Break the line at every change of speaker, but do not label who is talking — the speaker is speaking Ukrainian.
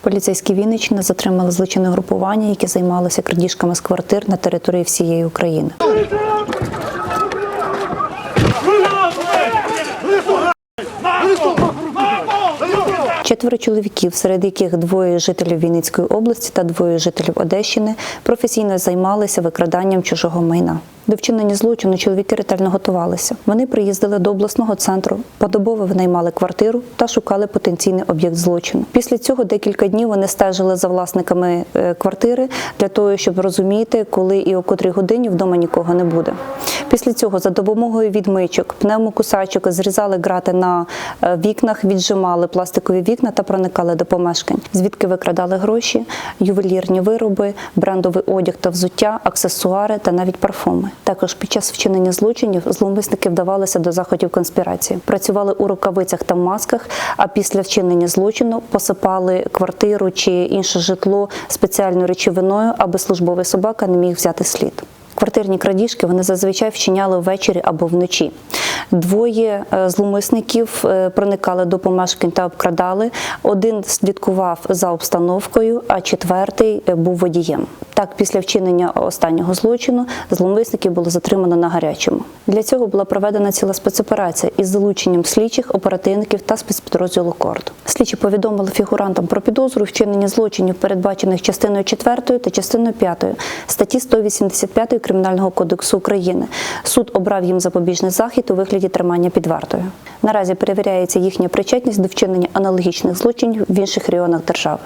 Поліцейські Вінниччини затримали злочинне групування, які займалося крадіжками з квартир на території всієї України. Четверо чоловіків, серед яких двоє жителів Вінницької області та двоє жителів Одещини, професійно займалися викраданням чужого майна. До вчинення злочину чоловіки ретельно готувалися. Вони приїздили до обласного центру, подобово винаймали квартиру та шукали потенційний об'єкт злочину. Після цього декілька днів вони стежили за власниками е, квартири для того, щоб розуміти, коли і о котрій годині вдома нікого не буде. Після цього за допомогою відмичок, пневмокусачок зрізали грати на е, вікнах, віджимали пластикові вікна та проникали до помешкань, звідки викрадали гроші, ювелірні вироби, брендовий одяг та взуття, аксесуари та навіть парфуми. Також під час вчинення злочинів зловмисники вдавалися до заходів конспірації, працювали у рукавицях та масках. А після вчинення злочину посипали квартиру чи інше житло спеціальною речовиною, аби службовий собака не міг взяти слід. Квартирні крадіжки вони зазвичай вчиняли ввечері або вночі. Двоє е, зловмисників е, проникали до помешкань та обкрадали. Один слідкував за обстановкою, а четвертий е, був водієм. Так, після вчинення останнього злочину зловмисників було затримано на гарячому. Для цього була проведена ціла спецоперація із залученням слідчих, оперативників та спецпідрозділу КОРД. Слідчі повідомили фігурантам про підозру у вчиненні злочинів, передбачених частиною 4 та частиною 5 статті 185 Кримінального кодексу України. Суд обрав їм запобіжний захід у вигляді тримання під вартою. Наразі перевіряється їхня причетність до вчинення аналогічних злочинів в інших регіонах держави.